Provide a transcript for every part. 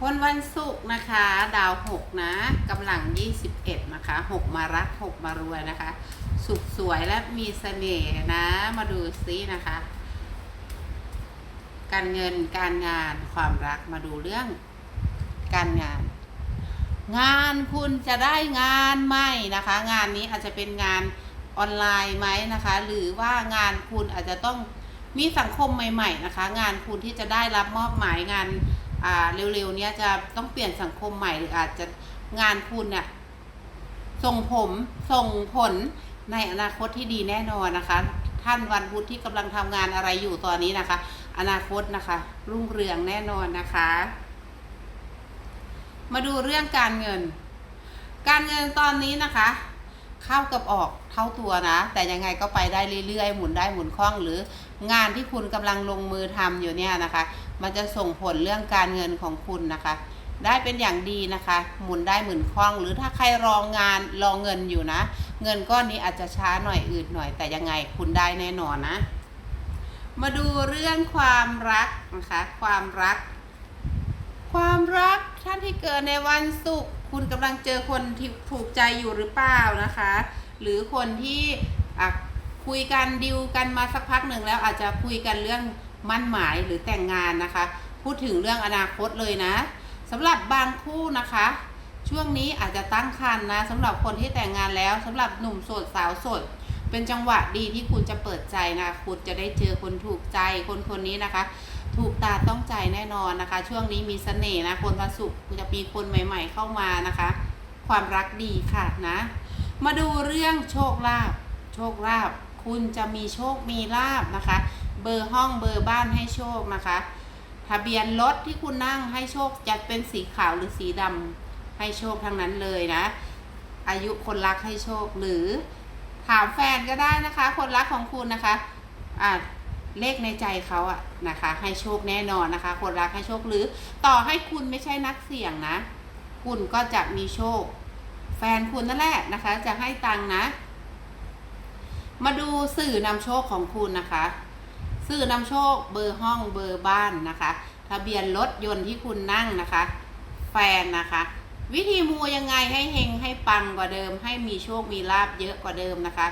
คนวันศุกร์นะคะ ดาวหกนะกำลัง21นะคะหกมารักหกมารวยนะคะ สุขสวยและมีเสน่ห์นะ มาดูซินะคะ การเงินการงานความรักมาดูเรื่อง การงาน งานคุณจะได้งานไหมนะคะ งานนี้อาจจะเป็นงานออนไลน์ไหมนะคะ หรือว่างานคุณอาจจะต้องมีสังคมใหม่ ๆ นะคะ งานคุณที่จะได้รับมอบหมายงาน เร็วๆเนี้ยจะต้องเปลี่ยนสังคมใหม่หรืออาจจะงานคุณเนี่ยส่งผมส่งผลในอนาคตที่ดีแน่นอนนะคะ ท่านวันพุธที่กำลังทำงานอะไรอยู่ตอนนี้นะคะ อนาคตนะคะ รุ่งเรืองแน่นอนนะคะ มาดูเรื่องการเงิน การเงินตอนนี้นะคะ เข้ากับออกเท่าตัวนะ แต่ยังไงก็ไปได้เรื่อยๆ หมุนได้หมุนคล่องหรือ งานที่คุณกำลังลงมือทำอยู่เนี่ยนะคะ มันจะส่งผลเรื่องการเงินของคุณนะคะ ได้เป็นอย่างดีนะคะ หมุนได้หมุนคล่อง หรือถ้าใครรองงานรองเงินอยู่นะ เงินก้อนนี้อาจจะช้าหน่อยอืดหน่อยแต่ยังไงคุณได้แน่นอนนะ มาดูเรื่องความรักนะคะ ความรัก ความรักท่านที่เกิดในวันศุกร์คุณกำลังเจอคนที่ถูกใจอยู่หรือเปล่านะคะ หรือคนที่ คุยกันดิวกันมาสักพักหนึ่งแล้วอาจจะคุยกันเรื่องมั่นหมายหรือแต่งงานนะคะ พูดถึงเรื่องอนาคตเลยนะสำหรับบางคู่นะคะ ช่วงนี้อาจจะตั้งครรภ์นะสำหรับคนที่แต่งงานแล้วสำหรับหนุ่มโสดสาวโสดเป็นจังหวะดีที่คุณจะเปิดใจนะคุณจะได้เจอคนถูกใจคนคนนี้นะคะ ถูกตาต้องใจแน่นอนนะคะ ช่วงนี้มีเสน่ห์นะคนวันศุกร์จะมีคนใหม่ ๆ เข้ามานะคะ ความรักดีค่ะนะ มาดูเรื่องโชคลาภโชคลาภ คุณจะมีโชคมีลาภนะคะ เบอร์ห้องเบอร์บ้านให้โชคนะคะ ทะเบียนรถที่คุณนั่งให้โชคจะเป็นสีขาวหรือสีดำให้โชคทั้งนั้นเลยนะ อายุคนรักให้โชคหรือ ถามแฟนก็ได้นะคะ คนรักของคุณนะคะอ่าเลขในใจเขาอะนะคะ ให้โชคแน่นอนนะคะ คนรักให้โชคหรือต่อให้คุณไม่ใช่นักเสี่ยงนะ คุณก็จะมีโชค แฟนคุณนั่นแหละนะคะ จะให้ตังนะ มาดูสื่อนำโชคของคุณนะคะ สื่อนำโชคเบอร์ห้องเบอร์บ้านนะคะ ทะเบียนรถยนต์ที่คุณนั่งนะคะ แฟนนะคะ วิธีมูยังไงให้เฮงให้ปังกว่าเดิม ให้มีโชคมีลาบเยอะกว่าเดิมนะคะ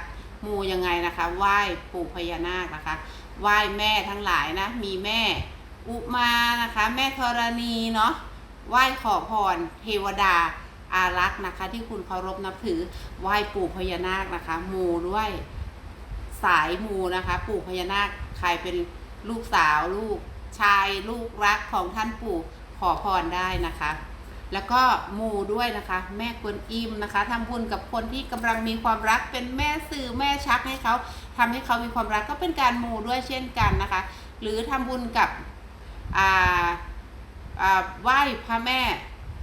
มูยังไงนะคะไหว้ปู่พญานาคนะคะไหว้แม่ทั้งหลายนะ มีแม่อุมานะคะ แม่ธรณีเนาะไหว้ขอพรเทวดาอารักษ์นะคะ ที่คุณเคารพนับถือไหว้ปู่พญานาคนะคะ มูด้วย สายมูนะคะ ปู่พญานาคใครเป็นลูกสาวลูกชายลูกรักของท่านปู่ขอพรได้นะคะ แล้วก็มูด้วยนะคะ แม่กวนอิมนะคะทำบุญกับคนที่กำลังมีความรักเป็นแม่สื่อแม่ชักให้เขาทำให้เขามีความรักก็เป็นการมูด้วยเช่นกันนะคะ หรือทำบุญกับอ่าอ่าไหว้พระแม่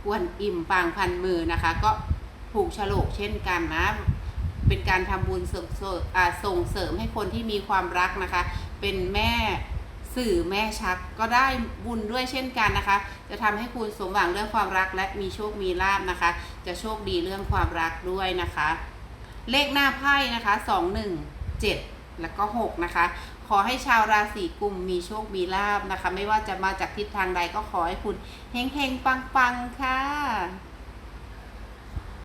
กวนอิมปางพันมือนะคะ ก็ผูกฉลกเช่นกันนะ เป็นการทำบุญเสริมเสริมอ่าส่งเสริมให้คนที่มีความรักนะคะ เป็นแม่สื่อแม่ชักก็ได้บุญด้วยเช่นกันนะคะ จะทำให้คุณสมหวังเรื่องความรักและมีโชคมีลาบนะคะ จะโชคดีเรื่องความรักด้วยนะคะ เลขหน้าไพ่นะคะสองหนึ่งเจ็ดแล้วก็หกนะคะ ขอให้ชาวราศีกุมมีโชคมีลาบนะคะ ไม่ว่าจะมาจากทิศทางใดก็ขอให้คุณเฮงๆปังๆค่ะ